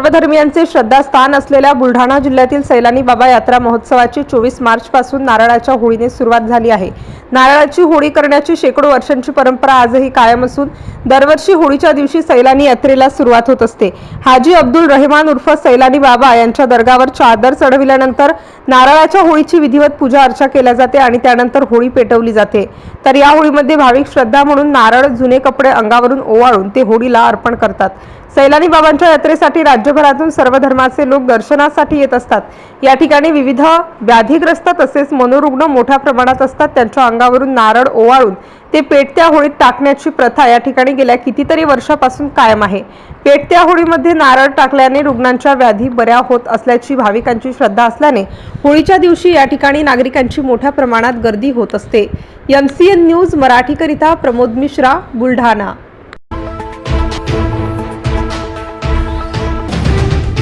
सर्वधर्मियांचे श्रद्धास्थान असलेल्या बुलढाणा जिल्ह्यातील सैलानी बाबा यात्रा महोत्सवाची चोवीस मार्चपासून नारळाच्या होळीने सुरुवात झाली आहे. नारळाची होळी करण्याची शेकडो वर्षांची परंपरा आजही कायम असून दरवर्षी होळीच्या दिवशी सैलानी यात्रेला सुरुवात होत असते. हाजी अब्दुल रहमान उर्फ सैलानी बाबा यांच्या दर्गावर चादर चढविल्यानंतर नारळाच्या होळीची विधिवत पूजा अर्चा केल्या जाते आणि त्यानंतर होळी पेटवली जाते. तर या होळीमध्ये भाविक श्रद्धा म्हणून नारळ जुने कपडे अंगावरून ओवाळून ते होळीला अर्पण करतात. सैलानी बाबांच्या यात्रेसाठी राज्यभरातून सर्व धर्माचे लोक दर्शनासाठी येत असतात. या ठिकाणी विविध व्याधीग्रस्त तसेच मनोरुग्ण मोठ्या प्रमाणात असतात त्यांच्या अंगावरून नारळ ओवाळून ते पेटत्या होळीत टाकण्याची प्रथा या ठिकाणी गेल्या कितीतरी वर्षापासून कायम आहे. पेटत्या होळीमध्ये नारळ टाकल्याने रुग्णांच्या व्याधी बऱ्या होत असल्याची भाविकांची श्रद्धा असल्याने होळीच्या दिवशी या ठिकाणी नागरिकांची मोठ्या प्रमाणात गर्दी होत असते. एम सी एन न्यूज मराठीकरिता प्रमोद मिश्रा बुलढाणा.